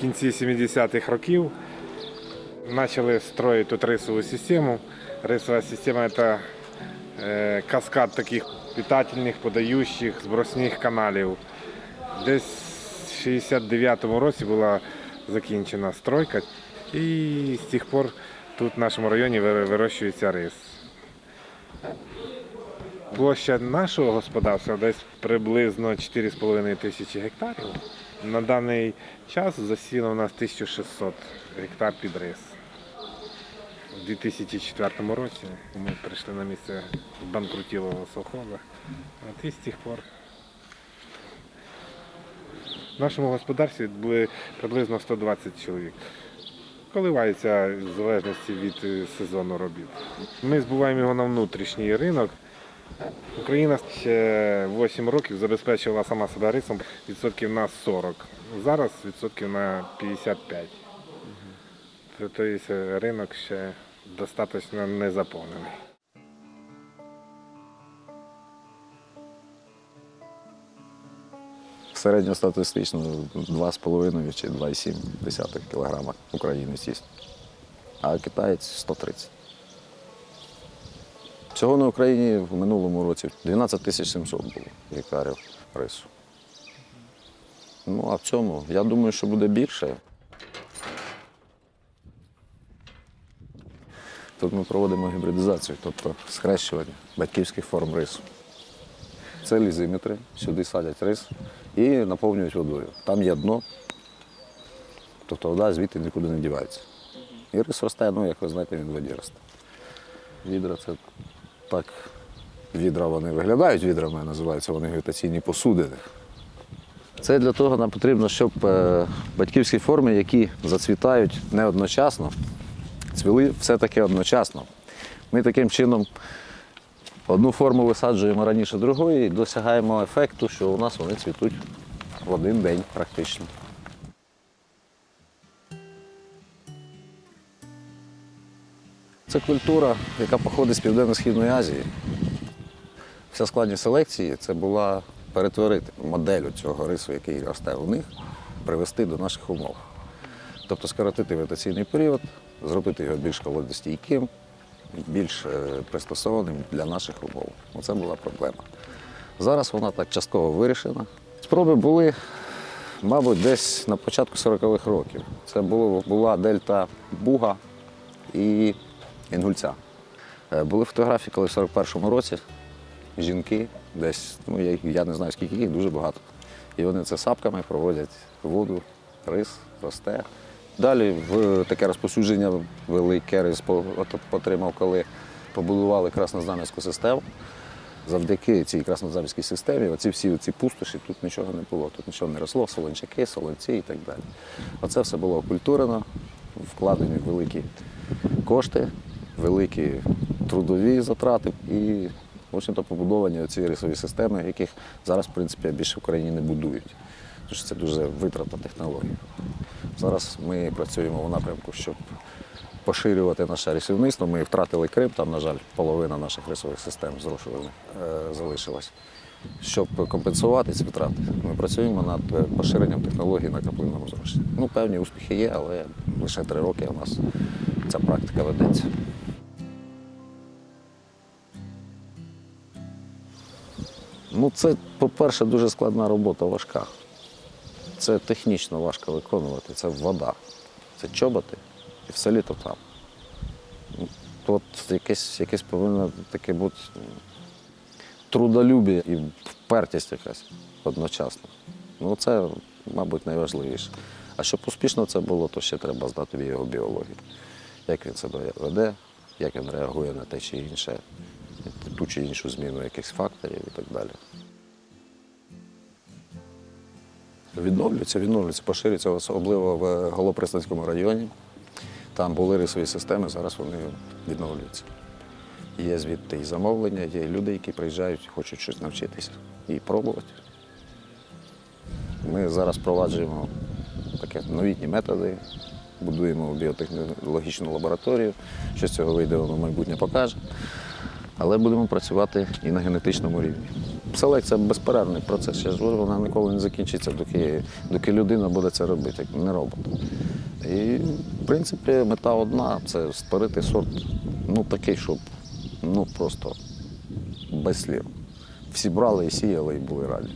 в кінці 70-х років почали строїти тут рисову систему. Рисова система це е, каскад таких питательних, подающих, збросних каналів. Десь в 69-му році була закінчена стройка, і з тих пор тут в нашому районі вирощується рис. Площа нашого господарства десь приблизно 4,5 тисячі гектарів. На даний час засіло у нас 1600 гектар під рис. У 2004 році ми прийшли на місце банкрутілого совхоза. От і з тих пор в нашому господарстві були приблизно 120 чоловік. Коливається в залежності від е, сезону робіт. Ми збуваємо його на внутрішній ринок. Україна ще 8 років забезпечувала сама себе рисом відсотків на 40. Зараз відсотків на 55. Тобто ринок ще достатньо не заповнений. Середньостатистично 2,5 чи 2,7 кг українець їсть, а китаєць 130. Всього на Україні в минулому році 12 тисяч 700 було гектарів рису. Ну, а в цьому, я думаю, що буде більше. Тут ми проводимо гібридизацію, тобто схрещування батьківських форм рису. Це лізиметри, сюди садять рис і наповнюють водою. Там є дно, тобто вода звідти нікуди не дівається. І рис росте, ну, як ви знаєте, він воді росте. Відра це так, відра вони виглядають відрами, називаються вони вегетаційні посудини. Це для того нам потрібно, щоб е, батьківські форми, які зацвітають не одночасно, цвіли все-таки одночасно. Ми таким чином Одну форму висаджуємо раніше другої і досягаємо ефекту, що у нас вони цвітуть в один день практично. Це культура, яка походить з Південно-Східної Азії. Вся складність селекції це була перетворити модель цього рису, який росте у них, привести до наших умов. Тобто скоротити вегетаційний період, зробити його більш холодостійким, більш е, пристосованим для наших умов. Оце була проблема. Зараз вона так частково вирішена. Спроби були, мабуть, десь на початку 40-х років. Це була дельта Буга і Інгульця. Е, Були фотографії, коли в 41-му році жінки десь, ну я, я не знаю скільки їх, дуже багато. І вони це сапками проводять воду, рис росте. Далі в таке розповсюдження велике рис отримав, коли побудували краснозам'янську систему. Завдяки цій краснозам'янській системі, оці всі ці пустоші, тут нічого не було, тут нічого не росло, солончаки, солонці і так далі. Оце все було окультурено, вкладені великі кошти, великі трудові затрати і, общем-то, побудовані ці рисові системи, яких зараз, в принципі, більше в Україні не будують. Що це дуже витратна технологія. Зараз ми працюємо в напрямку, щоб поширювати наше рисівництво. Ми втратили Крим, там, на жаль, половина наших рисових систем е, залишилась. Щоб компенсувати ці втрати, ми працюємо над поширенням технологій на краплинному зрошенні. Ну, певні успіхи є, але лише три роки у нас ця практика ведеться. Ну, це, по-перше, дуже складна робота, важка. Це технічно важко виконувати, це вода, це чоботи і все літо там. От якесь, якесь повинно таке бути трудолюбі і впертість якась одночасно. Ну, це, мабуть, найважливіше. А щоб успішно це було, то ще треба знати його біологію. Як він себе веде, як він реагує на те чи інше, ту чи іншу зміну якихось факторів і так далі. Відновлюється, відновлюється, поширюється особливо в Голопристанському районі. Там були рисові системи, зараз вони відновлюються. Є звідти і замовлення, є люди, які приїжджають, хочуть щось навчитися і пробувати. Ми зараз впроваджуємо такі новітні методи, будуємо біотехнологічну лабораторію. Що з цього вийде, воно майбутнє покаже. Але будемо працювати і на генетичному рівні. Селекція безперервний процес. Я ж вона ніколи не закінчиться, доки, доки людина буде це робити, як не робот. І, в принципі, мета одна це створити сорт ну, такий, щоб ну, просто без слів. Всі брали і сіяли і були раді.